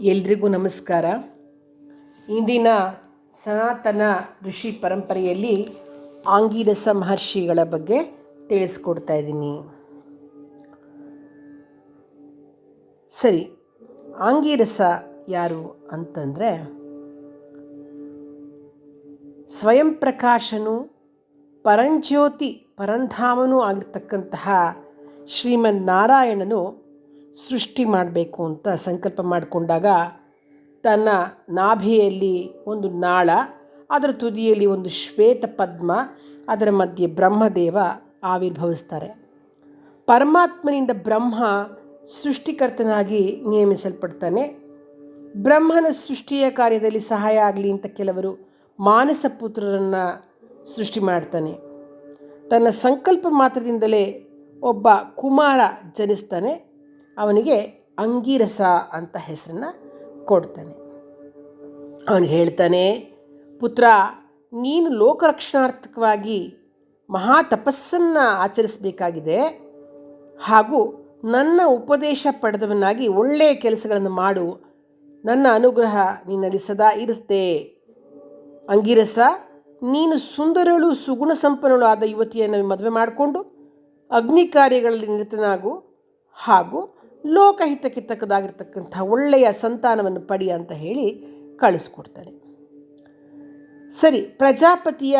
ಎಲ್ರಿಗೂ ನಮಸ್ಕಾರ. ಇಂದಿನ ಸನಾತನ ಋಷಿ ಪರಂಪರೆಯಲ್ಲಿ ಆಂಗಿರಸ ಮಹರ್ಷಿಗಳ ಬಗ್ಗೆ ತಿಳಿಸ್ಕೊಡ್ತಾ ಇದ್ದೀನಿ. ಸರಿ, ಆಂಗಿರಸ ಯಾರು ಅಂತಂದರೆ, ಸ್ವಯಂ ಪ್ರಕಾಶನು ಪರಂಜ್ಯೋತಿ ಪರಂಧಾಮನೂ ಆಗಿರ್ತಕ್ಕಂತಹ ಶ್ರೀಮನ್ ನಾರಾಯಣನು ಸೃಷ್ಟಿ ಮಾಡಬೇಕು ಅಂತ ಸಂಕಲ್ಪ ಮಾಡಿಕೊಂಡಾಗ ತನ್ನ ನಾಭಿಯಲ್ಲಿ ಒಂದು ನಾಳ, ಅದರ ತುದಿಯಲ್ಲಿ ಒಂದು ಶ್ವೇತ ಪದ್ಮ, ಅದರ ಮಧ್ಯೆ ಬ್ರಹ್ಮದೇವ ಆವಿರ್ಭವಿಸ್ತಾರೆ. ಪರಮಾತ್ಮನಿಂದ ಬ್ರಹ್ಮ ಸೃಷ್ಟಿಕರ್ತನಾಗಿ ನೇಮಿಸಲ್ಪಡ್ತಾನೆ. ಬ್ರಹ್ಮನ ಸೃಷ್ಟಿಯ ಕಾರ್ಯದಲ್ಲಿ ಸಹಾಯ ಆಗಲಿ ಅಂತ ಕೆಲವರು ಮಾನಸ ಪುತ್ರರನ್ನು ಸೃಷ್ಟಿ ಮಾಡ್ತಾನೆ. ತನ್ನ ಸಂಕಲ್ಪ ಮಾತ್ರದಿಂದಲೇ ಒಬ್ಬ ಕುಮಾರ ಜನಿಸ್ತಾನೆ. ಅವನಿಗೆ ಅಂಗೀರಸ ಅಂತ ಹೆಸರನ್ನು ಕೊಡ್ತಾನೆ. ಅವನು ಹೇಳ್ತಾನೆ, ಪುತ್ರ, ನೀನು ಲೋಕರಕ್ಷಣಾರ್ಥಕವಾಗಿ ಮಹಾ ತಪಸ್ಸನ್ನು ಆಚರಿಸಬೇಕಾಗಿದೆ. ಹಾಗೂ ನನ್ನ ಉಪದೇಶ ಪಡೆದವನಾಗಿ ಒಳ್ಳೆಯ ಕೆಲಸಗಳನ್ನು ಮಾಡು. ನನ್ನ ಅನುಗ್ರಹ ನಿನ್ನಲ್ಲಿ ಸದಾ ಇರುತ್ತೆ. ಅಂಗಿರಸ, ನೀನು ಸುಂದರಳು, ಸುಗುಣ ಸಂಪನ್ನಳು ಆದ ಯುವತಿಯನ್ನು ಮದುವೆ ಮಾಡಿಕೊಂಡು ಅಗ್ನಿ ಕಾರ್ಯಗಳಲ್ಲಿ ನಿರತನಾಗು. ಹಾಗೂ ಲೋಕಹಿತಕ್ಕೆ ತಕ್ಕದಾಗಿರ್ತಕ್ಕಂಥ ಒಳ್ಳೆಯ ಸಂತಾನವನ್ನು ಪಡಿ ಅಂತ ಹೇಳಿ ಕಳಿಸ್ಕೊಡ್ತಾನೆ. ಸರಿ, ಪ್ರಜಾಪತಿಯ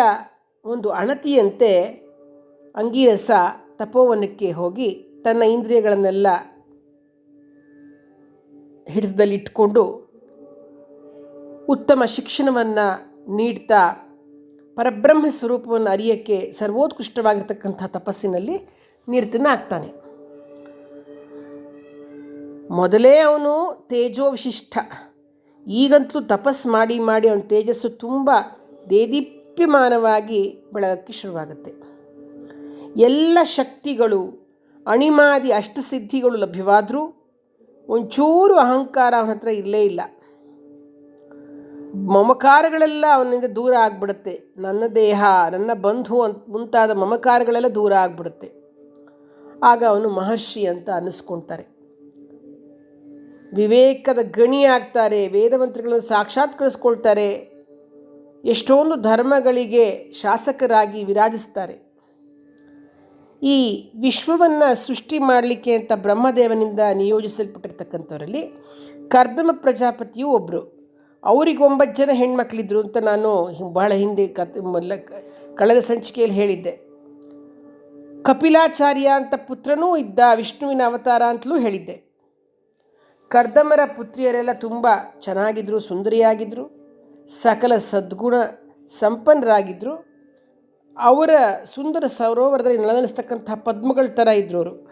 ಒಂದು ಅಣತಿಯಂತೆ ಅಂಗೀರಸ ತಪೋವನಕ್ಕೆ ಹೋಗಿ ತನ್ನ ಇಂದ್ರಿಯಗಳನ್ನೆಲ್ಲ ಹಿಡಿತದಲ್ಲಿಟ್ಕೊಂಡು ಉತ್ತಮ ಶಿಕ್ಷಣವನ್ನು ನೀಡ್ತಾ ಪರಬ್ರಹ್ಮ ಸ್ವರೂಪವನ್ನು ಅರಿಯೋಕ್ಕೆ ಸರ್ವೋತ್ಕೃಷ್ಟವಾಗಿರ್ತಕ್ಕಂಥ ತಪಸ್ಸಿನಲ್ಲಿ ನಿರತನಾಗ್ತಾನೆ. ಮೊದಲೇ ಅವನು ತೇಜೋವಿಶಿಷ್ಟ. ಈಗಂತೂ ತಪಸ್ ಮಾಡಿ ಮಾಡಿ ಅವನ ತೇಜಸ್ಸು ತುಂಬ ದೇದೀಪ್ಯಮಾನವಾಗಿ ಬೆಳಗಕ್ಕೆ ಶುರುವಾಗುತ್ತೆ. ಎಲ್ಲ ಶಕ್ತಿಗಳು, ಅಣಿಮಾದಿ ಅಷ್ಟಸಿದ್ಧಿಗಳು ಲಭ್ಯವಾದರೂ ಒಂಚೂರು ಅಹಂಕಾರ ಅವನ ಹತ್ರ ಇರಲೇ ಇಲ್ಲ. ಮಮಕಾರಗಳೆಲ್ಲ ಅವನಿಂದ ದೂರ ಆಗಿಬಿಡುತ್ತೆ. ನನ್ನ ದೇಹ, ನನ್ನ ಬಂಧು ಅಂತ ಮುಂತಾದ ಮಮಕಾರಗಳೆಲ್ಲ ದೂರ ಆಗಿಬಿಡುತ್ತೆ. ಆಗ ಅವನು ಮಹರ್ಷಿ ಅಂತ ಅನ್ನಿಸ್ಕೊಳ್ತಾರೆ ವಿವೇಕದ ಗಣಿ ಆಗ್ತಾರೆ ವೇದಮಂತ್ರಗಳನ್ನು ಸಾಕ್ಷಾತ್ಕರಿಸ್ಕೊಳ್ತಾರೆ, ಎಷ್ಟೊಂದು ಧರ್ಮಗಳಿಗೆ ಶಾಸಕರಾಗಿ ವಿರಾಜಿಸ್ತಾರೆ. ಈ ವಿಶ್ವವನ್ನು ಸೃಷ್ಟಿ ಮಾಡಲಿಕ್ಕೆ ಅಂತ ಬ್ರಹ್ಮದೇವನಿಂದ ನಿಯೋಜಿಸಲ್ಪಟ್ಟಿರ್ತಕ್ಕಂಥವರಲ್ಲಿ ಕರ್ದಮ ಪ್ರಜಾಪತಿಯು ಒಬ್ಬರು ಅವರಿಗೊಂಬತ್ತು ಜನ ಹೆಣ್ಮಕ್ಳಿದ್ರು ಅಂತ ನಾನು ಬಹಳ ಹಿಂದೆ ಕತ್ ಕಳೆದ ಸಂಚಿಕೆಯಲ್ಲಿ ಹೇಳಿದ್ದೆ. ಕಪಿಲಾಚಾರ್ಯ ಅಂತ ಪುತ್ರನೂ ಇದ್ದ ವಿಷ್ಣುವಿನ ಅವತಾರ ಅಂತಲೂ ಹೇಳಿದ್ದೆ. ಕರ್ದಮರ ಪುತ್ರಿಯರೆಲ್ಲ ತುಂಬ ಚೆನ್ನಾಗಿದ್ದರು ಸುಂದರಿಯಾಗಿದ್ದರು ಸಕಲ ಸದ್ಗುಣ ಸಂಪನ್ನರಾಗಿದ್ದರು ಅವರ ಸುಂದರ ಸರೋವರದಲ್ಲಿ ನೆಲನಿಸ್ತಕ್ಕಂಥ ಪದ್ಮಗಳ ಥರ ಇದ್ದರು ಅವರು.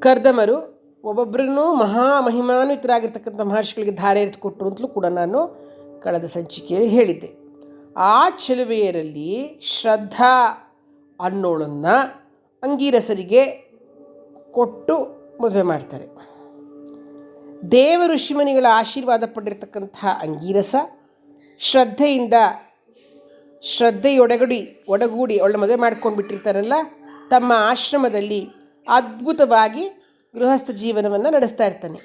ಕರ್ದಮರು ಒಬ್ಬೊಬ್ಬರನ್ನು ಮಹಾಮಹಿಮಾನ್ವಿತರಾಗಿರ್ತಕ್ಕಂಥ ಮಹರ್ಷಿಗಳಿಗೆ ಧಾರೆ ಎರೆದು ಕೊಟ್ಟರು ಅಂತಲೂ ಕೂಡ ನಾನು ಕಳೆದ ಸಂಚಿಕೆಯಲ್ಲಿ ಹೇಳಿದ್ದೆ. ಆ ಚೆಲುವೆಯರಲ್ಲಿ ಶ್ರದ್ಧಾ ಅನ್ನೋಳನ್ನು ಅಂಗೀರಸರಿಗೆ ಕೊಟ್ಟು ಮದುವೆ ಮಾಡ್ತಾರೆ. ದೇವ ಋಷಿಮನಿಗಳ ಆಶೀರ್ವಾದ ಪಡೆದಿರತಕ್ಕಂತಹ ಅಂಗೀರಸ, ಶ್ರದ್ಧೆಯಿಂದ ಶ್ರದ್ಧೆಯೊಡಗಡಿ, ಒಡಗೂಡಿ ಅವಳ ಮದುವೆ ಮಾಡ್ಕೊಂಡು ಬಿಟ್ಟಿರ್ತಾರಲ್ಲ, ತಮ್ಮ ಆಶ್ರಮದಲ್ಲಿ ಅದ್ಭುತವಾಗಿ ಗೃಹಸ್ಥ ಜೀವನವನ್ನು ನಡೆಸ್ತಾ ಇರ್ತಾನೆ.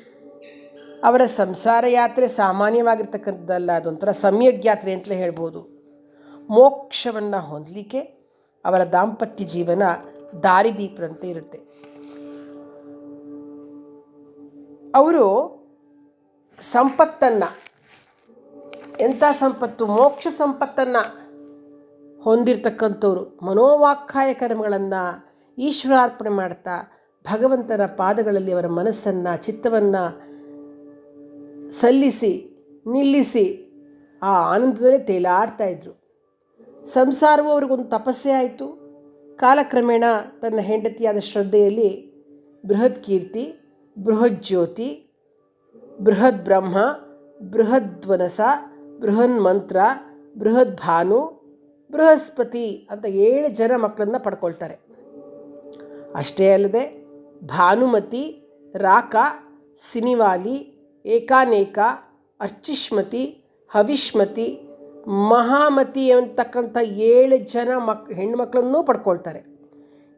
ಅವರ ಸಂಸಾರ ಯಾತ್ರೆ ಸಾಮಾನ್ಯವಾಗಿರ್ತಕ್ಕಂಥದ್ದಲ್ಲ, ಅದೊಂಥರ ಸಮ್ಯಕ್ ಯಾತ್ರೆ ಅಂತಲೇ ಹೇಳ್ಬೋದು. ಮೋಕ್ಷವನ್ನು ಹೊಂದಲಿಕ್ಕೆ ಅವರ ದಾಂಪತ್ಯ ಜೀವನ ದಾರಿದೀಪದಂತೆ ಇರುತ್ತೆ. ಅವರು ಸಂಪತ್ತನ್ನು, ಎಂಥ ಸಂಪತ್ತು? ಮೋಕ್ಷ ಸಂಪತ್ತನ್ನು ಹೊಂದಿರತಕ್ಕಂಥವ್ರು. ಮನೋವಾಕ್ಕಾಯ ಕರ್ಮಗಳನ್ನು ಈಶ್ವರಾರ್ಪಣೆ ಮಾಡ್ತಾ ಭಗವಂತನ ಪಾದಗಳಲ್ಲಿ ಅವರ ಮನಸ್ಸನ್ನು, ಚಿತ್ತವನ್ನು ಸಲ್ಲಿಸಿ, ನಿಲ್ಲಿಸಿ ಆ ಆನಂದದಲ್ಲೇ ತೇಲಾಡ್ತಾ ಇದ್ದರು ಸಂಸಾರವು ಅವ್ರಿಗೊಂದು ತಪಸ್ಸೆ ಆಯಿತು. ಕಾಲಕ್ರಮೇಣ ತನ್ನ ಹೆಂಡತಿಯಾದ ಶ್ರದ್ಧೆಯಲ್ಲಿ ಬೃಹತ್ ಕೀರ್ತಿ ಬೃಹತ್ ಜ್ಯೋತಿ ಬೃಹದ್ ಬ್ರಹ್ಮ ಬೃಹದ್ವನಸ ಬೃಹನ್ ಮಂತ್ರ ಬೃಹದ್ ಭಾನು ಬೃಹಸ್ಪತಿ ಅಂತ ಏಳು ಜನ ಮಕ್ಕಳನ್ನು ಪಡ್ಕೊಳ್ತಾರೆ. ಅಷ್ಟೇ ಅಲ್ಲದೆ ಭಾನುಮತಿ, ರಾಕ, ಸಿನಿವಾಲಿ, ಏಕಾನೇಕ, ಅರ್ಚಿಷ್ಮತಿ, ಹವಿಷ್ಮತಿ, ಮಹಾಮತಿ ಅಂತಕ್ಕಂಥ ಏಳು ಜನ ಮಕ್ ಹೆಣ್ಮಕ್ಳನ್ನೂ ಪಡ್ಕೊಳ್ತಾರೆ.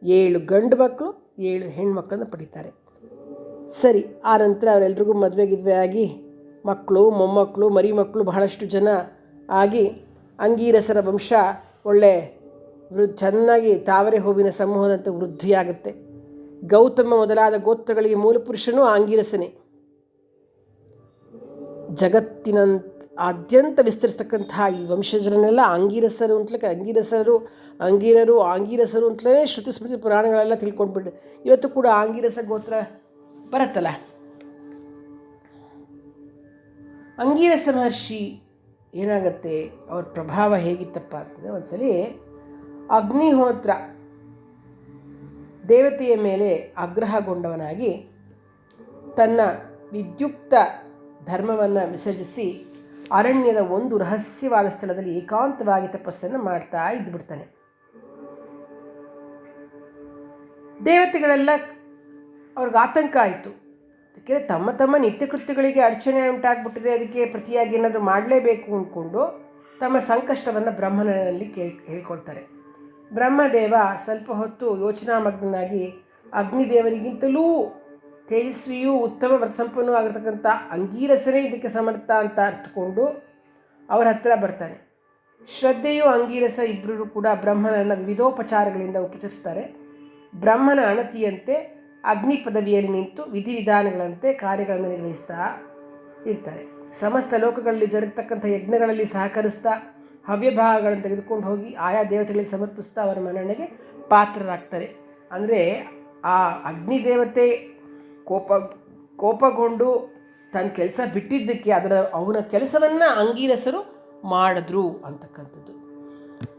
ಏಳು ಗಂಡು ಮಕ್ಕಳು, ಏಳು ಹೆಣ್ಮಕ್ಳನ್ನು ಪಡಿತಾರೆ. ಸರಿ, ಆ ನಂತರ ಅವರೆಲ್ರಿಗೂ ಮದುವೆ ಗಿದ್ವೆ ಆಗಿ ಮಕ್ಕಳು, ಮೊಮ್ಮಕ್ಕಳು ಮರಿ ಮಕ್ಕಳು ಬಹಳಷ್ಟು ಜನ ಆಗಿ ಅಂಗೀರಸರ ವಂಶ ಒಳ್ಳೆ ವೃ, ಚೆನ್ನಾಗಿ ತಾವರೆ ಹೂವಿನ ಸಮೂಹದಂತೆ ವೃದ್ಧಿಯಾಗುತ್ತೆ. ಗೌತಮ ಮೊದಲಾದ ಗೋತ್ರಗಳಿಗೆ ಮೂಲಪುರುಷನೂ ಆಂಗೀರಸನೇ ಜಗತ್ತಿನ ಆದ್ಯಂತ ವಿಸ್ತರಿಸ್ತಕ್ಕಂತಹ ಈ ವಂಶಜರನ್ನೆಲ್ಲ ಆಂಗೀರಸರು ಅಂತಲೇ ಅಂಗೀರಸರು, ಅಂಗೀರರು ಆಂಗೀರಸರು ಅಂತಲೇ ಶ್ರುತಿ ಸ್ಮೃತಿ ಪುರಾಣಗಳೆಲ್ಲ ತಿಳ್ಕೊಂಡ್ಬಿಟ್ಟು ಇವತ್ತು ಕೂಡ ಆಂಗೀರಸ ಗೋತ್ರ ಬರುತ್ತಲ್ಲ? ಅಂಗೀರಸ ಮಹರ್ಷಿ ಏನಾಗತ್ತೆ? ಅವ್ರ ಪ್ರಭಾವ ಹೇಗಿತ್ತಪ್ಪ ಅಂತಂದರೆ ಒಂದ್ಸಲಿ ಅಗ್ನಿಹೋತ್ರ ದೇವತೆಯ ಮೇಲೆ ಆಗ್ರಹಗೊಂಡವನಾಗಿ ತನ್ನ ವಿದ್ಯುಕ್ತ ಧರ್ಮವನ್ನು ವಿಸರ್ಜಿಸಿ ಅರಣ್ಯದ ಒಂದು ರಹಸ್ಯವಾದ ಸ್ಥಳದಲ್ಲಿ ಏಕಾಂತವಾಗಿ ತಪಸ್ಸನ್ನು ಮಾಡ್ತಾ ಇದ್ದುಬಿಡ್ತಾನೆ ದೇವತೆಗಳೆಲ್ಲ ಅವ್ರಿಗೆ ಆತಂಕ ಆಯಿತು. ಯಾಕೆಂದರೆ ತಮ್ಮ ತಮ್ಮ ನಿತ್ಯಕೃತ್ಯಗಳಿಗೆ ಅಡಚಣೆ ಉಂಟಾಗ್ಬಿಟ್ಟಿದೆ, ಅದಕ್ಕೆ ಪ್ರತಿಯಾಗಿ ಏನಾದರೂ ಮಾಡಲೇಬೇಕು ಅಂದ್ಕೊಂಡು ತಮ್ಮ ಸಂಕಷ್ಟವನ್ನು ಬ್ರಹ್ಮನಲ್ಲಿ ಕೇಳಿ, ಹೇಳ್ಕೊಳ್ತಾರೆ. ಬ್ರಹ್ಮದೇವ ಸ್ವಲ್ಪ ಹೊತ್ತು ಯೋಚನಾಮಗ್ನಾಗಿ ಅಗ್ನಿದೇವರಿಗಿಂತಲೂ ತೇಜಸ್ವಿಯೂ ಉತ್ತಮ ಸಂಪನ್ನೂ ಆಗಿರ್ತಕ್ಕಂಥ ಅಂಗೀರಸರೇ ಇದಕ್ಕೆ ಸಮರ್ಥ ಅಂತ ಅರ್ಥಕೊಂಡು ಅವರ ಹತ್ರ ಬರ್ತಾನೆ ಶ್ರದ್ಧೆಯು ಅಂಗೀರಸ ಇಬ್ಬರೂ ಕೂಡ ಬ್ರಹ್ಮನನ್ನು ವಿವಿಧೋಪಚಾರಗಳಿಂದ ಉಪಚರಿಸ್ತಾರೆ. ಬ್ರಹ್ಮನ ಅಣತಿಯಂತೆ ಅಗ್ನಿ ಪದವಿಯಲ್ಲಿ ನಿಂತು ವಿಧಿವಿಧಾನಗಳಂತೆ ಕಾರ್ಯಗಳನ್ನು ನಿರ್ವಹಿಸ್ತಾ ಇರ್ತಾರೆ. ಸಮಸ್ತ ಲೋಕಗಳಲ್ಲಿ ಜರುಗತಕ್ಕಂಥ ಯಜ್ಞಗಳಲ್ಲಿ ಸಹಕರಿಸ್ತಾ ಹವ್ಯಭಾಗಗಳನ್ನು ತೆಗೆದುಕೊಂಡು ಹೋಗಿ ಆಯಾ ದೇವತೆಗಳಿಗೆ ಸಮರ್ಪಿಸ್ತಾ ಅವರ ಮನ್ನಣೆಗೆ ಪಾತ್ರರಾಗ್ತಾರೆ. ಅಂದರೆ ಆ ಅಗ್ನಿ ದೇವತೆ ಕೋಪ, ಕೋಪಗೊಂಡು ತನ್ನ ಕೆಲಸ ಬಿಟ್ಟಿದ್ದಕ್ಕೆ ಅದರ ಅವನ ಕೆಲಸವನ್ನು ಅಂಗೀರಸರು ಮಾಡಿದ್ರು ಅಂತಕ್ಕಂಥದ್ದು.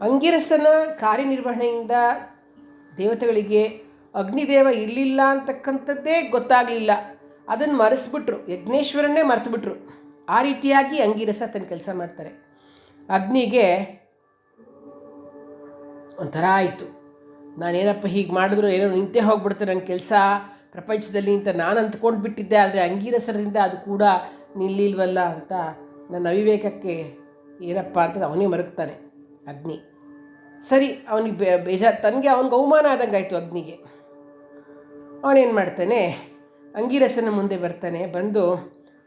ಅಂಗೀರಸನ ಕಾರ್ಯನಿರ್ವಹಣೆಯಿಂದ ದೇವತೆಗಳಿಗೆ ಅಗ್ನಿದೇವ ಇರಲಿಲ್ಲ ಅಂತಕ್ಕಂಥದ್ದೇ ಗೊತ್ತಾಗಲಿಲ್ಲ. ಅದನ್ನು ಮರೆಸ್ಬಿಟ್ರು. ಯಜ್ಞೇಶ್ವರನ್ನೇ ಮರೆತುಬಿಟ್ರು. ಆ ರೀತಿಯಾಗಿ ಅಂಗಿರಸ ತನ್ನ ಕೆಲಸ ಮಾಡ್ತಾರೆ. ಅಗ್ನಿಗೆ ಒಂಥರ ಆಯಿತು. ನಾನೇನಪ್ಪ ಹೀಗೆ ಮಾಡಿದ್ರು, ಏನೋ ನಿಂತೇ ಹೋಗ್ಬಿಡ್ತಾರೆ ನನ್ನ ಕೆಲಸ ಪ್ರಪಂಚದಲ್ಲಿ ಅಂತ ನಾನು ಅಂದ್ಕೊಂಡು ಬಿಟ್ಟಿದ್ದೆ, ಆದರೆ ಅಂಗೀರಸರಿಂದ ಅದು ಕೂಡ ನಿಲ್ಲಿಲ್ವಲ್ಲ ಅಂತ ನನ್ನ ಅವಿವೇಕಕ್ಕೆ ಏನಪ್ಪ ಅಂತ ಅವನೇ ಮರಗ್ತಾನೆ ಅಗ್ನಿ. ಸರಿ, ಅವನಿಗೆ ಬೇಜಾರು, ತನಗೆ ಅವನಿಗೆ ಅವಮಾನ ಆದಂಗೆ ಆಯಿತು ಅಗ್ನಿಗೆ. ಅವನೇನು ಮಾಡ್ತಾನೆ? ಅಂಗೀರಸನ ಮುಂದೆ ಬರ್ತಾನೆ, ಬಂದು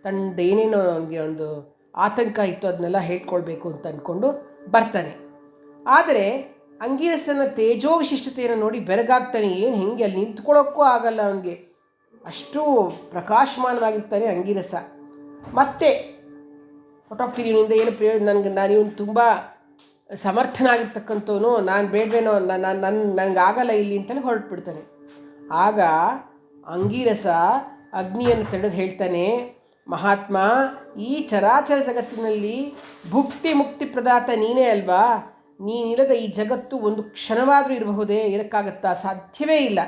ತಂದ ಏನೇನೋ ಅವನಿಗೆ ಒಂದು ಆತಂಕ ಇತ್ತು, ಅದನ್ನೆಲ್ಲ ಹೇಳ್ಕೊಳ್ಬೇಕು ಅಂತ ಅಂದ್ಕೊಂಡು ಬರ್ತಾನೆ. ಆದರೆ ಅಂಗೀರಸನ ತೇಜೋ ವಿಶಿಷ್ಟತೆಯನ್ನು ನೋಡಿ ಬೆರಗಾಗ್ತಾನೆ, ಏನು ಹೆಂಗೆ ಅಲ್ಲಿ ನಿಂತ್ಕೊಳ್ಳೋಕ್ಕೂ ಆಗಲ್ಲ ಅವನಿಗೆ. ಅಷ್ಟು ಪ್ರಕಾಶಮಾನವಾಗಿರ್ತಾನೆ ಅಂಗೀರಸ. ಮತ್ತೆ ಹೊಟ್ಟೋಗ್ತೀನಿ ಏನು ಪ್ರಯೋಜನ? ನನಗೆ ನಾನು ಇವನು ತುಂಬ ಸಮರ್ಥನಾಗಿರ್ತಕ್ಕಂಥವನು, ನಾನು ಬೇಡವೇನೋ ನಾನು ನನ್ನ ನನಗಾಗಲ್ಲ ಇಲ್ಲಿ ಅಂತಲೇ ಹೊರಟ್ಬಿಡ್ತಾನೆ. ಆಗ ಅಂಗೀರಸ ಅಗ್ನಿಯನ್ನು ತಡೆದು ಹೇಳ್ತಾನೆ, ಮಹಾತ್ಮ, ಈ ಚರಾಚರ ಜಗತ್ತಿನಲ್ಲಿ ಭುಕ್ತಿ ಮುಕ್ತಿ ಪ್ರದಾತ ನೀನೇ ಅಲ್ವಾ? ನೀನಿಲ್ಲದ ಈ ಜಗತ್ತು ಒಂದು ಕ್ಷಣವಾದರೂ ಇರಬಹುದೇ? ಇರೋಕ್ಕಾಗತ್ತಾ ಸಾಧ್ಯವೇ ಇಲ್ಲ.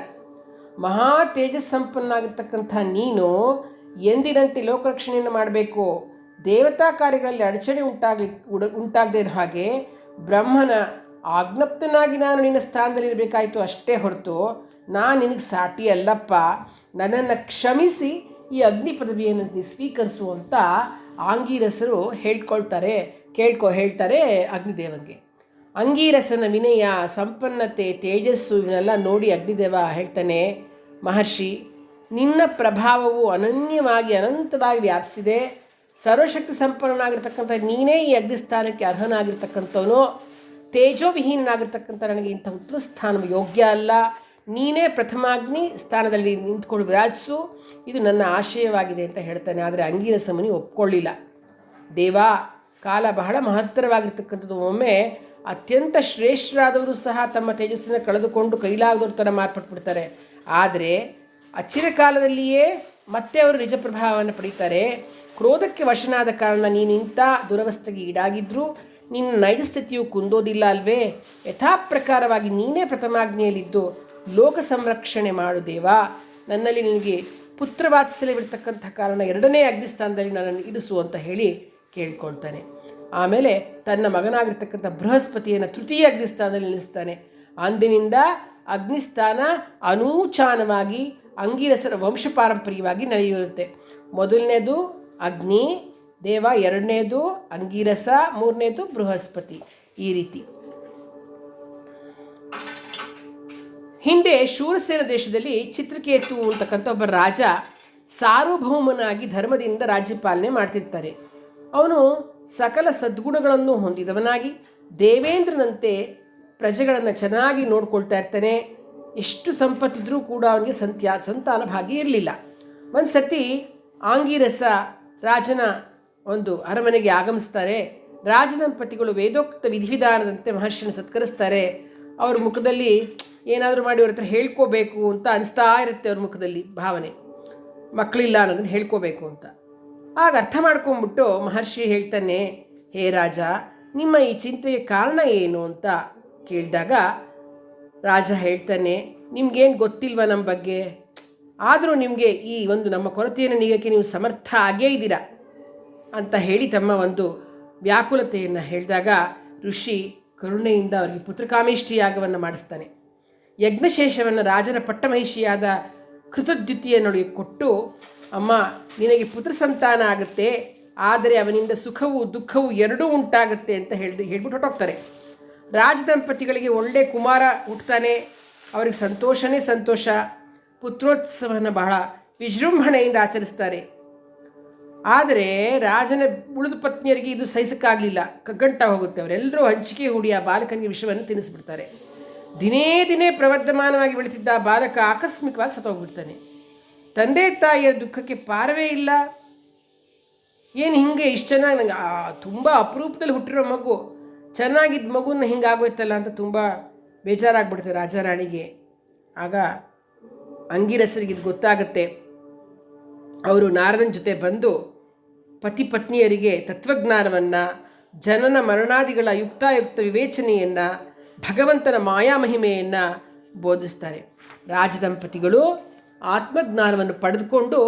ಮಹಾ ತೇಜಸ್ಸಂಪನ್ನಾಗಿರ್ತಕ್ಕಂಥ ನೀನು ಎಂದಿನಂತೆ ಲೋಕರಕ್ಷಣೆಯನ್ನು ಮಾಡಬೇಕು? ದೇವತಾ ಕಾರ್ಯಗಳಲ್ಲಿ ಅಡಚಣೆ ಉಂಟಾಗಲಿ, ಉಡ, ಉಂಟಾಗದೇ ಇರೋ ಹಾಗೆ ಬ್ರಹ್ಮನ ಆಜ್ಞಪ್ತನಾಗಿ ನಾನು ನಿನ್ನ ಸ್ಥಾನದಲ್ಲಿರಬೇಕಾಯಿತು ಅಷ್ಟೇ ಹೊರತು. ನಾನು ನಿನಗೆ ಸಾಟಿ ಅಲ್ಲಪ್ಪ. ನನ್ನನ್ನು ಕ್ಷಮಿಸಿ, ಈ ಅಗ್ನಿ ಪದವಿಯನ್ನು ನೀ ಸ್ವೀಕರಿಸು ಅಂತ ಆಂಗೀರಸರು ಹೇಳ್ಕೊಳ್ತಾರೆ. ಕೇಳ್ಕೊ, ಹೇಳ್ತಾರೆ ಅಗ್ನಿದೇವನಿಗೆ. ಅಂಗೀರಸನ ವಿನಯ, ಸಂಪನ್ನತೆ, ತೇಜಸ್ಸು ಇವನ್ನೆಲ್ಲ ನೋಡಿ ಅಗ್ನಿದೇವ ಹೇಳ್ತಾನೆ, ಮಹರ್ಷಿ, ನಿನ್ನ ಪ್ರಭಾವವು ಅನನ್ಯವಾಗಿ ಅನಂತವಾಗಿ ವ್ಯಾಪಿಸಿದೆ. ಸರ್ವಶಕ್ತಿ ಸಂಪನ್ನನಾಗಿರ್ತಕ್ಕಂಥ ನೀನೇ ಈ ಅಗ್ನಿಸ್ಥಾನಕ್ಕೆ ಅರ್ಹನಾಗಿರ್ತಕ್ಕಂಥವನು. ತೇಜೋವಿಹೀನಾಗಿರ್ತಕ್ಕಂಥ ನನಗೆ ಇಂಥ ಉತ್ತಮ ಸ್ಥಾನ ಯೋಗ್ಯ ಅಲ್ಲ. ನೀನೇ ಪ್ರಥಮಾಗ್ನಿ ಸ್ಥಾನದಲ್ಲಿ ನಿಂತ್ಕೊಂಡು ವಿರಾಜಿಸು. ಇದು ನನ್ನ ಆಶಯವಾಗಿದೆ ಅಂತ ಹೇಳ್ತಾನೆ. ಆದರೆ ಅಂಗೀರಸ ಸಮನಿ ಒಪ್ಕೊಳ್ಳಿಲ್ಲ. ದೇವಾ, ಕಾಲ ಬಹಳ ಮಹತ್ತರವಾಗಿರ್ತಕ್ಕಂಥದ್ದು. ಒಮ್ಮೆ ಅತ್ಯಂತ ಶ್ರೇಷ್ಠರಾದವರು ಸಹ ತಮ್ಮ ತೇಜಸ್ಸನ್ನು ಕಳೆದುಕೊಂಡು ಕೈಲಾಗದವ್ರ ಥರ ಮಾರ್ಪಟ್ಬಿಡ್ತಾರೆ. ಆದರೆ ಅಚ್ಚಿರ ಕಾಲದಲ್ಲಿಯೇ ಮತ್ತೆ ಅವರು ನಿಜ ಪ್ರಭಾವವನ್ನು ಪಡೀತಾರೆ. ಕ್ರೋಧಕ್ಕೆ ವಶನಾದ ಕಾರಣ ನೀನು ಇಂಥ ದುರವಸ್ಥೆಗೆ ಈಡಾಗಿದ್ದರೂ ನಿನ್ನ ನೈಜ ಸ್ಥಿತಿಯು ಕುಂದೋದಿಲ್ಲ ಅಲ್ವೇ? ಯಥಾಪ್ರಕಾರವಾಗಿ ನೀನೇ ಪ್ರಥಮಾಗ್ನಿಯಲ್ಲಿದ್ದು. ಲೋಕ ಸಂರಕ್ಷಣೆ ಮಾಡು ದೇವ. ನನ್ನಲ್ಲಿ ನಿನಗೆ ಪುತ್ರವಾತ್ಸಲ್ಯವಿರ್ತಕ್ಕಂಥ ಕಾರಣ ಎರಡನೇ ಅಗ್ನಿಸ್ಥಾನದಲ್ಲಿ ನನ್ನನ್ನು ಇರಿಸು ಅಂತ ಹೇಳಿ ಕೇಳ್ಕೊಳ್ತಾನೆ. ಆಮೇಲೆ ತನ್ನ ಮಗನಾಗಿರ್ತಕ್ಕಂಥ ಬೃಹಸ್ಪತಿಯನ್ನು ತೃತೀಯ ಅಗ್ನಿಸ್ಥಾನದಲ್ಲಿ ನಿಲ್ಲಿಸ್ತಾನೆ. ಅಂದಿನಿಂದ ಅಗ್ನಿಸ್ಥಾನ ಅನೂಚಾನವಾಗಿ ಅಂಗಿರಸರ ವಂಶ ಪಾರಂಪರ್ಯವಾಗಿ ನಡೆಯುತ್ತೆ. ಮೊದಲನೇದು ಅಗ್ನಿ, ದೇವ ಎರಡನೇದು ಅಂಗಿರಸ, ಮೂರನೇದು ಬೃಹಸ್ಪತಿ. ಈ ರೀತಿ. ಹಿಂದೆ ಶೂರಸೇನ ದೇಶದಲ್ಲಿ ಚಿತ್ರಕೇತು ಅಂತಕ್ಕಂಥ ಒಬ್ಬ ರಾಜ ಸಾರ್ವಭೌಮನಾಗಿ ಧರ್ಮದಿಂದ ರಾಜ್ಯಪಾಲನೆ ಮಾಡ್ತಿರ್ತಾರೆ. ಅವನು ಸಕಲ ಸದ್ಗುಣಗಳನ್ನು ಹೊಂದಿದವನಾಗಿ ದೇವೇಂದ್ರನಂತೆ ಪ್ರಜೆಗಳನ್ನು ಚೆನ್ನಾಗಿ ನೋಡ್ಕೊಳ್ತಾ ಇರ್ತಾನೆ. ಎಷ್ಟು ಸಂಪತ್ತಿದ್ರೂ ಕೂಡ ಅವನಿಗೆ ಸಂತ್ಯ, ಸಂತಾನ ಭಾಗ್ಯ ಇರಲಿಲ್ಲ. ಒಂದು ಸತಿ ಆಂಗಿರಸ ರಾಜನ ಒಂದು ಅರಮನೆಗೆ ಆಗಮಿಸ್ತಾರೆ. ರಾಜದಂಪತಿಗಳು ವೇದೋಕ್ತ ವಿಧಿವಿಧಾನದಂತೆ ಮಹರ್ಷಿನ ಸತ್ಕರಿಸ್ತಾರೆ. ಅವ್ರ ಮುಖದಲ್ಲಿ ಏನಾದರೂ ಮಾಡಿ ಅವ್ರ ಹತ್ರ ಹೇಳ್ಕೋಬೇಕು ಅಂತ ಅನಿಸ್ತಾ ಇರುತ್ತೆ ಅವ್ರ ಮುಖದಲ್ಲಿ ಭಾವನೆ. ಮಕ್ಕಳಿಲ್ಲ ಅನ್ನೋದನ್ನು ಹೇಳ್ಕೋಬೇಕು ಅಂತ. ಆಗ ಅರ್ಥ ಮಾಡ್ಕೊಂಬಿಟ್ಟು ಮಹರ್ಷಿ ಹೇಳ್ತಾನೆ, ಹೇ ರಾಜ, ನಿಮ್ಮ ಈ ಚಿಂತೆಗೆ ಕಾರಣ ಏನು? ಅಂತ ಕೇಳಿದಾಗ ರಾಜ ಹೇಳ್ತಾನೆ, ನಿಮ್ಗೇನು ಗೊತ್ತಿಲ್ವ ನಮ್ಮ ಬಗ್ಗೆ? ಆದರೂ ನಿಮಗೆ ಈ ಒಂದು ನಮ್ಮ ಕೊರತೆಯನ್ನು ನೀಗಕ್ಕೆ ನೀವು ಸಮರ್ಥ ಆಗೇ ಇದ್ದೀರಾ? ಅಂತ ಹೇಳಿ ತಮ್ಮ ಒಂದು ವ್ಯಾಕುಲತೆಯನ್ನು ಹೇಳಿದಾಗ ಋಷಿ ಕರುಣೆಯಿಂದ ಅವರಿಗೆ ಪುತ್ರಕಾಮೇಷ್ಟಿ ಯಾಗವನ್ನು ಮಾಡಿಸ್ತಾನೆ. ಯಜ್ಞಶೇಷವನ್ನು ರಾಜನ ಪಟ್ಟಮಹಿಷಿಯಾದ ಕೃತದ್ಯುತಿಯನ್ನೊಳಗೆ ಕೊಟ್ಟು, ಅಮ್ಮ, ನಿನಗೆ ಪುತ್ರ ಸಂತಾನ ಆಗುತ್ತೆ, ಆದರೆ ಅವನಿಂದ ಸುಖವು ದುಃಖವು ಎರಡೂ ಉಂಟಾಗುತ್ತೆ ಅಂತ ಹೇಳಿ ಹೇಳ್ಬಿಟ್ಟು ಹೊರಟೋಗ್ತಾರೆ. ರಾಜದಂಪತಿಗಳಿಗೆ ಒಳ್ಳೆ ಕುಮಾರ ಹುಟ್ಟುತ್ತಾನೆ ಅವರಿಗೆ ಸಂತೋಷನೇ ಸಂತೋಷ, ಪುತ್ರೋತ್ಸವನ ಬಹಳ ವಿಜೃಂಭಣೆಯಿಂದ ಆಚರಿಸ್ತಾರೆ. ಆದರೆ ರಾಜನ ಉಳಿದ ಪತ್ನಿಯರಿಗೆ ಇದು ಸಹಿಸಕ್ಕಾಗಲಿಲ್ಲ, ಕಗ್ಗಂಟ ಹೋಗುತ್ತೆ, ಅವರೆಲ್ಲರೂ ಹಂಚಿಕೆ ಹೂಡಿ ಆ ಬಾಲಕನಿಗೆ ವಿಷವನ್ನು ತಿನ್ನಿಸ್ಬಿಡ್ತಾರೆ. ದಿನೇ ದಿನೇ ಪ್ರವರ್ಧಮಾನವಾಗಿ ಬೆಳೀತಿದ್ದ ಬಾಲಕ ಆಕಸ್ಮಿಕವಾಗಿ ಸತೋಗ್ಬಿಡ್ತಾನೆ ತಂದೆ ತಾಯಿಯ ದುಃಖಕ್ಕೆ ಪಾರವೇ ಇಲ್ಲ. ಏನು ಹಿಂಗೆ ಇಷ್ಟು ಚೆನ್ನಾಗಿ ನಂಗೆ ತುಂಬ ಅಪರೂಪದಲ್ಲಿ ಹುಟ್ಟಿರೋ ಮಗು ಚೆನ್ನಾಗಿದ್ದ ಮಗುನ ಹಿಂಗೆ ಆಗೋಯ್ತಲ್ಲ ಅಂತ ತುಂಬ ಬೇಜಾರಾಗ್ಬಿಡುತ್ತೆ ರಾಜಾರಾಣಿಗೆ. ಆಗ ಅಂಗಿರಸರಿಗೆ ಇದು ಗೊತ್ತಾಗುತ್ತೆ. ಅವರು ನಾರದನ ಜೊತೆ ಬಂದು ಪತಿ ಪತ್ನಿಯರಿಗೆ ತತ್ವಜ್ಞಾನವನ್ನು, ಜನನ ಮರಣಾದಿಗಳ ಯುಕ್ತಾಯುಕ್ತ ವಿವೇಚನೆಯನ್ನು ಭಗವಂತನ ಮಾಯಾ ಮಹಿಮೆಯನ್ನು ಬೋಧಿಸ್ತಾರೆ. ರಾಜದಂಪತಿಗಳು ಆತ್ಮಜ್ಞಾನವನ್ನು ಪಡೆದುಕೊಂಡು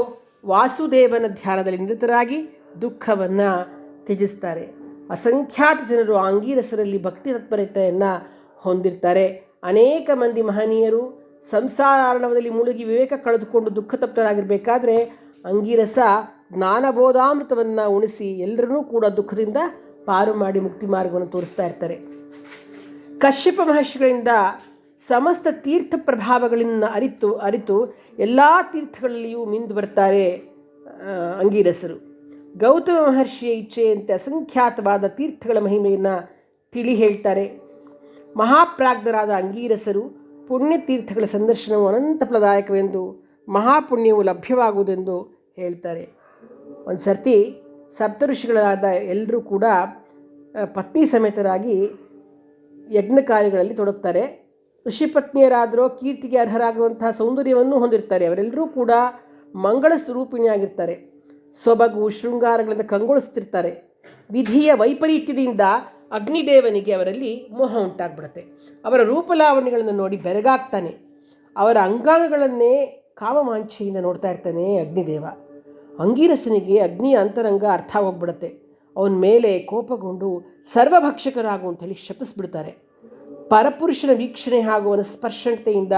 ವಾಸುದೇವನ ಧ್ಯಾನದಲ್ಲಿ ನಿರತರಾಗಿ ದುಃಖವನ್ನು ತ್ಯಜಿಸ್ತಾರೆ. ಅಸಂಖ್ಯಾತ ಜನರು ಆಂಗೀರಸರಲ್ಲಿ ಭಕ್ತಿ ತತ್ಪರತೆಯನ್ನು ಹೊಂದಿರ್ತಾರೆ. ಅನೇಕ ಮಂದಿ ಮಹನೀಯರು ಸಂಸಾರಣವದಲ್ಲಿ ಮುಳುಗಿ ವಿವೇಕ ಕಳೆದುಕೊಂಡು ದುಃಖ ತಪ್ತರಾಗಿರಬೇಕಾದ್ರೆ ಅಂಗೀರಸ, ಜ್ಞಾನಬೋಧಾಮೃತವನ್ನು ಉಣಿಸಿ ಎಲ್ಲರನ್ನೂ ಕೂಡ ದುಃಖದಿಂದ ಪಾರು ಮಾಡಿ ಮುಕ್ತಿ ಮಾರ್ಗವನ್ನು ತೋರಿಸ್ತಾ ಇರ್ತಾರೆ. ಕಶ್ಯಪ ಮಹರ್ಷಿಗಳಿಂದ ಸಮಸ್ತ ತೀರ್ಥ ಪ್ರಭಾವಗಳನ್ನು ಅರಿತು ಅರಿತು ಎಲ್ಲ ತೀರ್ಥಗಳಲ್ಲಿಯೂ ಮಿಂದು ಬರ್ತಾರೆ ಅಂಗೀರಸರು. ಗೌತಮ ಮಹರ್ಷಿಯ ಇಚ್ಛೆಯಂತೆ ಅಸಂಖ್ಯಾತವಾದ ತೀರ್ಥಗಳ ಮಹಿಮೆಯನ್ನು ತಿಳಿ ಹೇಳ್ತಾರೆ. ಮಹಾಪ್ರಾಜ್ಞರಾದ ಅಂಗೀರಸರು ಪುಣ್ಯತೀರ್ಥಗಳ ಸಂದರ್ಶನವು ಅನಂತ ಫಲದಾಯಕವೆಂದು ಮಹಾಪುಣ್ಯವು ಲಭ್ಯವಾಗುವುದೆಂದು ಹೇಳ್ತಾರೆ. ಒಂದು ಸರ್ತಿ ಸಪ್ತಋಷಿಗಳಾದ ಎಲ್ಲರೂ ಕೂಡ ಪತ್ನಿ ಸಮೇತರಾಗಿ ಯಜ್ಞ ಕಾರ್ಯಗಳಲ್ಲಿ ತೊಡಗ್ತಾರೆ. ಋಷಿಪತ್ನಿಯರಾದರೂ ಕೀರ್ತಿಗೆ ಅರ್ಹರಾಗುವಂತಹ ಸೌಂದರ್ಯವನ್ನು ಹೊಂದಿರ್ತಾರೆ. ಅವರೆಲ್ಲರೂ ಕೂಡ ಮಂಗಳ ಸ್ವರೂಪಿಣಿಯಾಗಿರ್ತಾರೆ. ಸೊಬಗು, ಶೃಂಗಾರಗಳಿಂದ ಕಂಗೊಳಿಸ್ತಿರ್ತಾರೆ ವಿಧಿಯ ವೈಪರೀತ್ಯದಿಂದ ಅಗ್ನಿದೇವನಿಗೆ ಅವರಲ್ಲಿ ಮೋಹ ಉಂಟಾಗ್ಬಿಡುತ್ತೆ. ಅವರ ರೂಪಲಾವಣಿಗಳನ್ನು ನೋಡಿ ಬೆರಗಾಗ್ತಾನೆ. ಅವರ ಅಂಗಾಂಗಗಳನ್ನೇ ಕಾಮವಾಂಛೆಯಿಂದ ನೋಡ್ತಾ ಇರ್ತಾನೆ ಅಗ್ನಿದೇವ. ಅಂಗೀರಸನಿಗೆ ಅಗ್ನಿಯ ಅಂತರಂಗ ಅರ್ಥ ಹೋಗ್ಬಿಡುತ್ತೆ. ಅವನ ಮೇಲೆ ಕೋಪಗೊಂಡು ಸರ್ವಭಕ್ಷಕರಾಗು ಅಂತೇಳಿ ಶಪಿಸ್ಬಿಡ್ತಾರೆ. ಪರಪುರುಷನ ವೀಕ್ಷಣೆ ಹಾಗೂ ಅವನ ಸ್ಪರ್ಶತೆಯಿಂದ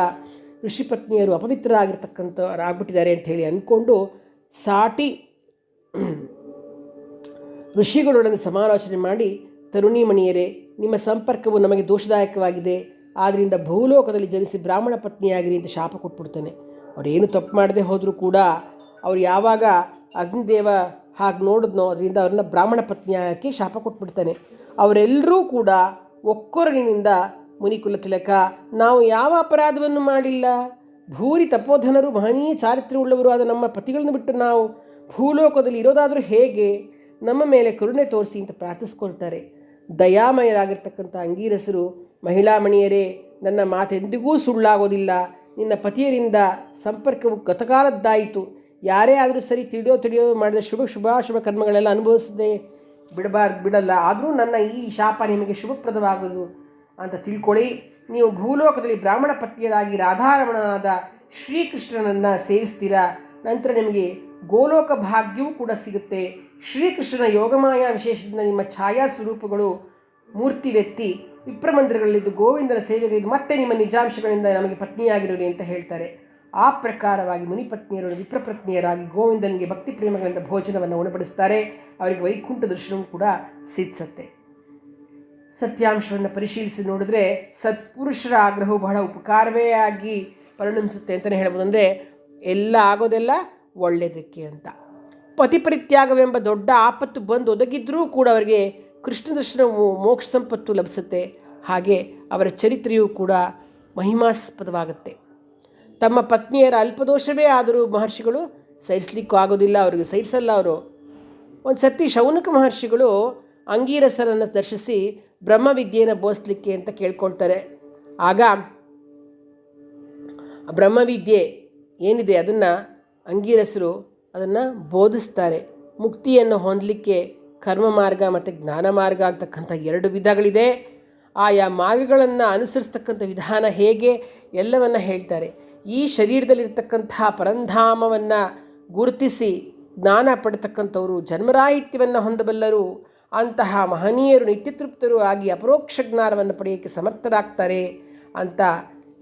ಋಷಿಪತ್ನಿಯರು ಅಪವಿತ್ರರಾಗಿರ್ತಕ್ಕಂಥವರಾಗ್ಬಿಟ್ಟಿದ್ದಾರೆ ಅಂತ ಹೇಳಿ ಅಂದ್ಕೊಂಡು ಸಾಟಿ ಋಷಿಗಳೊಡನೆ ಸಮಾಲೋಚನೆ ಮಾಡಿ ತರುಣಿಮಣಿಯರೇ ನಿಮ್ಮ ಸಂಪರ್ಕವು ನಮಗೆ ದೋಷದಾಯಕವಾಗಿದೆ ಆದ್ದರಿಂದ ಭೂಲೋಕದಲ್ಲಿ ಜನಿಸಿ ಬ್ರಾಹ್ಮಣ ಪತ್ನಿಯಾಗಿರಿ ಅಂತ ಶಾಪ ಕೊಟ್ಬಿಡ್ತಾನೆ. ಅವರೇನು ತಪ್ಪು ಮಾಡದೆ ಹೋದರೂ ಕೂಡ, ಅವ್ರು ಯಾವಾಗ ಅಗ್ನಿದೇವ ಹಾಗೆ ನೋಡಿದ್ನೋ ಅದರಿಂದ ಅವ್ರನ್ನ ಬ್ರಾಹ್ಮಣ ಪತ್ನಿಯಾಗಿ ಶಾಪ ಕೊಟ್ಬಿಡ್ತಾನೆ. ಅವರೆಲ್ಲರೂ ಕೂಡ ಒಕ್ಕೊರಳಿನಿಂದ ಮುನಿಕುಲ ತಿಲಕ, ನಾವು ಯಾವ ಅಪರಾಧವನ್ನು ಮಾಡಿಲ್ಲ? ಭೂರಿ ತಪೋಧನರು ಮಹನೀಯ ಚಾರಿತ್ರ್ಯವುಳ್ಳವರು ಆದ ನಮ್ಮ ಪತಿಗಳನ್ನು ಬಿಟ್ಟು ನಾವು ಭೂಲೋಕದಲ್ಲಿ ಇರೋದಾದರೂ ಹೇಗೆ? ನಮ್ಮ ಮೇಲೆ ಕರುಣೆ ತೋರಿಸಿ ಅಂತ ಪ್ರಾರ್ಥಿಸ್ಕೊಳ್ತಾರೆ. ದಯಾಮಯರಾಗಿರ್ತಕ್ಕಂಥ ಅಂಗೀರಸರು ಮಹಿಳಾಮಣಿಯರೇ ನನ್ನ ಮಾತೆಂದಿಗೂ ಸುಳ್ಳಾಗೋದಿಲ್ಲ. ನಿನ್ನ ಪತಿಯರಿಂದ ಸಂಪರ್ಕವು ಗತಕಾಲದ್ದಾಯಿತು. ಯಾರೇ ಆದರೂ ಸರಿ ತಿಳಿಯೋ ತಿಳಿಯೋ ಮಾಡಿದ ಶುಭ ಶುಭಾಶುಭ ಕರ್ಮಗಳೆಲ್ಲ ಅನುಭವಿಸದೆ ಬಿಡಬಾರ್ದು ಬಿಡಲ್ಲ. ಆದರೂ ನನ್ನ ಈ ಶಾಪ ನಿಮಗೆ ಶುಭಪ್ರದವಾಗದು ಅಂತ ತಿಳ್ಕೊಳ್ಳಿ. ನೀವು ಭೂಲೋಕದಲ್ಲಿ ಬ್ರಾಹ್ಮಣ ಪತ್ನಿಯರಾಗಿ ರಾಧಾರಮಣನಾದ ಶ್ರೀಕೃಷ್ಣನನ್ನು ಸೇವಿಸ್ತೀರಾ? ನಂತರ ನಿಮಗೆ ಗೋಲೋಕ ಭಾಗ್ಯವೂ ಕೂಡ ಸಿಗುತ್ತೆ. ಶ್ರೀಕೃಷ್ಣನ ಯೋಗಮಾಯ ವಿಶೇಷದಿಂದ ನಿಮ್ಮ ಛಾಯಾ ಸ್ವರೂಪಗಳು ಮೂರ್ತಿ ವ್ಯಕ್ತಿ ವಿಪ್ರಮಂದಿರಗಳಲ್ಲಿದ್ದು ಗೋವಿಂದನ ಸೇವೆಗಳಿದ್ದು ಮತ್ತೆ ನಿಮ್ಮ ನಿಜಾಂಶಗಳಿಂದ ನಮಗೆ ಪತ್ನಿಯಾಗಿರಲಿ ಅಂತ ಹೇಳ್ತಾರೆ. ಆ ಪ್ರಕಾರವಾಗಿ ಮುನಿಪತ್ನಿಯರು ವಿಪ್ರಪತ್ನಿಯರಾಗಿ ಗೋವಿಂದನಿಗೆ ಭಕ್ತಿ ಪ್ರೇಮಗಳಿಂದ ಭೋಜನವನ್ನು ಉಣಬಡಿಸ್ತಾರೆ. ಅವರಿಗೆ ವೈಕುಂಠ ದರ್ಶನವೂ ಕೂಡ ಸಿದ್ಧಿಸುತ್ತೆ. ಸತ್ಯಾಂಶವನ್ನು ಪರಿಶೀಲಿಸಿ ನೋಡಿದ್ರೆ ಸತ್ಪುರುಷರ ಆಗ್ರಹವು ಬಹಳ ಉಪಕಾರವೇ ಆಗಿ ಪರಿಣಮಿಸುತ್ತೆ ಅಂತಲೇ ಹೇಳ್ಬೋದು ಅಂದರೆ ಎಲ್ಲ ಆಗೋದೆಲ್ಲ ಒಳ್ಳೆಯದಕ್ಕೆ ಅಂತ. ಪತಿಪರಿತ್ಯಾಗವೆಂಬ ದೊಡ್ಡ ಆಪತ್ತು ಬಂದು ಒದಗಿದ್ರೂ ಕೂಡ ಅವರಿಗೆ ಕೃಷ್ಣ ದರ್ಶನವು ಮೋಕ್ಷ ಸಂಪತ್ತು ಲಭಿಸುತ್ತೆ. ಹಾಗೆ ಅವರ ಚರಿತ್ರೆಯೂ ಕೂಡ ಮಹಿಮಾಸ್ಪದವಾಗುತ್ತೆ. ತಮ್ಮ ಪತ್ನಿಯರ ಅಲ್ಪದೋಷವೇ ಆದರೂ ಮಹರ್ಷಿಗಳು ಸಹಿಸ್ಲಿಕ್ಕೂ ಆಗೋದಿಲ್ಲ, ಅವರಿಗೆ ಸಹಿಸಲ್ಲ ಅವರು. ಒಂದು ಸತಿ ಶೌನಕ ಮಹರ್ಷಿಗಳು ಅಂಗೀರಸರನ್ನು ದರ್ಶಿಸಿ ಬ್ರಹ್ಮವಿದ್ಯೆಯನ್ನು ಬೋಧಿಸ್ಲಿಕ್ಕೆ ಅಂತ ಕೇಳ್ಕೊಳ್ತಾರೆ. ಆಗ ಬ್ರಹ್ಮವಿದ್ಯೆ ಏನಿದೆ ಅದನ್ನು ಅಂಗೀರಸರು ಅದನ್ನು ಬೋಧಿಸ್ತಾರೆ. ಮುಕ್ತಿಯನ್ನು ಹೊಂದಲಿಕ್ಕೆ ಕರ್ಮ ಮಾರ್ಗ ಮತ್ತು ಜ್ಞಾನ ಮಾರ್ಗ ಅಂತಕ್ಕಂಥ ಎರಡು ವಿಧಗಳಿದೆ. ಆಯಾ ಮಾರ್ಗಗಳನ್ನು ಅನುಸರಿಸ್ತಕ್ಕಂಥ ವಿಧಾನ ಹೇಗೆ ಎಲ್ಲವನ್ನು ಹೇಳ್ತಾರೆ. ಈ ಶರೀರದಲ್ಲಿರ್ತಕ್ಕಂತಹ ಪರಂಧಾಮವನ್ನು ಗುರುತಿಸಿ ಜ್ಞಾನ ಪಡ್ತಕ್ಕಂಥವರು ಜನ್ಮರಾಹಿತ್ಯವನ್ನು ಹೊಂದಬಲ್ಲರು, ಅಂತಹ ಮಹನೀಯರು, ನಿತ್ಯತೃಪ್ತರು ಆಗಿ ಅಪರೋಕ್ಷ ಜ್ಞಾನವನ್ನು ಪಡೆಯೋಕ್ಕೆ ಸಮರ್ಥರಾಗ್ತಾರೆ ಅಂತ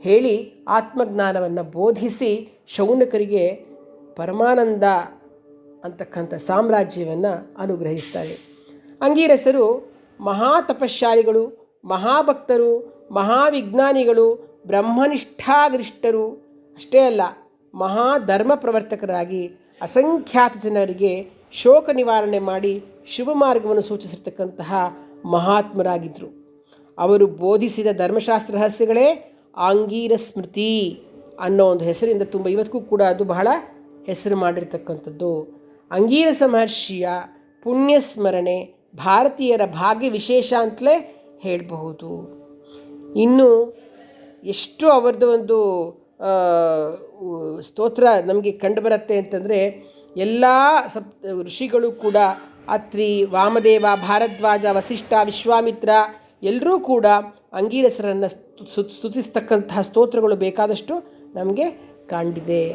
ಹೇಳಿ ಆತ್ಮಜ್ಞಾನವನ್ನು ಬೋಧಿಸಿ ಶೌನಕರಿಗೆ ಪರಮಾನಂದ ಅಂತಕ್ಕಂಥ ಸಾಮ್ರಾಜ್ಯವನ್ನು ಅನುಗ್ರಹಿಸ್ತಾರೆ. ಅಂಗೀರಸರು ಮಹಾ ತಪಶಾಲಿಗಳು ಮಹಾಭಕ್ತರು, ಮಹಾವಿಜ್ಞಾನಿಗಳು ಬ್ರಹ್ಮನಿಷ್ಠಾಗರಿಷ್ಠರು ಅಷ್ಟೇ ಅಲ್ಲ ಮಹಾ ಧರ್ಮ ಪ್ರವರ್ತಕರಾಗಿ ಅಸಂಖ್ಯಾತ ಜನರಿಗೆ ಶೋಕ ನಿವಾರಣೆ ಮಾಡಿ ಶುಭ ಮಾರ್ಗವನ್ನು ಸೂಚಿಸಿರ್ತಕ್ಕಂತಹ ಮಹಾತ್ಮರಾಗಿದ್ದರು ಅವರು ಬೋಧಿಸಿದ ಧರ್ಮಶಾಸ್ತ್ರ ರಹಸ್ಯಗಳೇ ಆಂಗೀರ ಸ್ಮೃತಿ ಅನ್ನೋ ಒಂದು ಹೆಸರಿಂದ ತುಂಬ ಇವತ್ತಿಗೂ ಕೂಡ ಅದು ಬಹಳ ಹೆಸರು ಮಾಡಿರ್ತಕ್ಕಂಥದ್ದು. ಅಂಗೀರಸ ಮಹರ್ಷಿಯ ಪುಣ್ಯ ಸ್ಮರಣೆ ಭಾರತೀಯರ ಭಾಗ್ಯ ವಿಶೇಷ ಅಂತಲೇ ಹೇಳಬಹುದು. ಇನ್ನು ಎಷ್ಟು ಅವರದ್ದು ಒಂದು ಸ್ತೋತ್ರ ನಮಗೆ ಕಂಡುಬರುತ್ತೆ ಅಂತಂದರೆ ಎಲ್ಲ ಸಪ್, ಋಷಿಗಳು ಕೂಡ, ಅತ್ರಿ, ವಾಮದೇವ, ಭಾರದ್ವಾಜ, ವಸಿಷ್ಠ, ವಿಶ್ವಾಮಿತ್ರ ಎಲ್ಲರೂ ಕೂಡ ಅಂಗೀರಸರನ್ನು ಸ್ತುತಿಸ್ತಕ್ಕಂತಹ ಸ್ತೋತ್ರಗಳು ಬೇಕಾದಷ್ಟು ನಮಗೆ ಕಾಣಿದೆ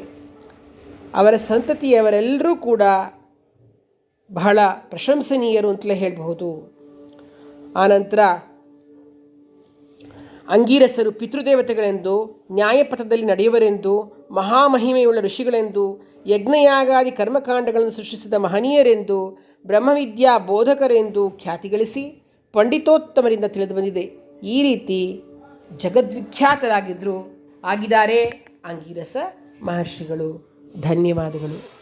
ಅವರ ಸಂತತಿಯವರೆಲ್ಲರೂ ಕೂಡ ಬಹಳ ಪ್ರಶಂಸನೀಯರು ಅಂತಲೇ ಹೇಳಬಹುದು. ಆನಂತರ ಅಂಗೀರಸರು ಪಿತೃದೇವತೆಗಳೆಂದು, ನ್ಯಾಯಪಥದಲ್ಲಿ ನಡೆಯುವರೆಂದು, ಮಹಾಮಹಿಮೆಯುಳ್ಳ ಋಷಿಗಳೆಂದು, ಯಜ್ಞಯಾಗಾದಿ ಕರ್ಮಕಾಂಡಗಳನ್ನು ಸೃಷ್ಟಿಸಿದ ಮಹನೀಯರೆಂದು, ಬ್ರಹ್ಮವಿದ್ಯಾ ಬೋಧಕರೆಂದು ಖ್ಯಾತಿಗಳಿಸಿ ಪಂಡಿತೋತ್ತಮರಿಂದ ತಿಳಿದು ಬಂದಿದೆ. ಈ ರೀತಿ ಜಗದ್ವಿಖ್ಯಾತರಾಗಿದ್ದರು ಆಗಿದ್ದಾರೆ ಅಂಗೀರಸ ಮಹರ್ಷಿಗಳು. ಧನ್ಯವಾದಗಳು.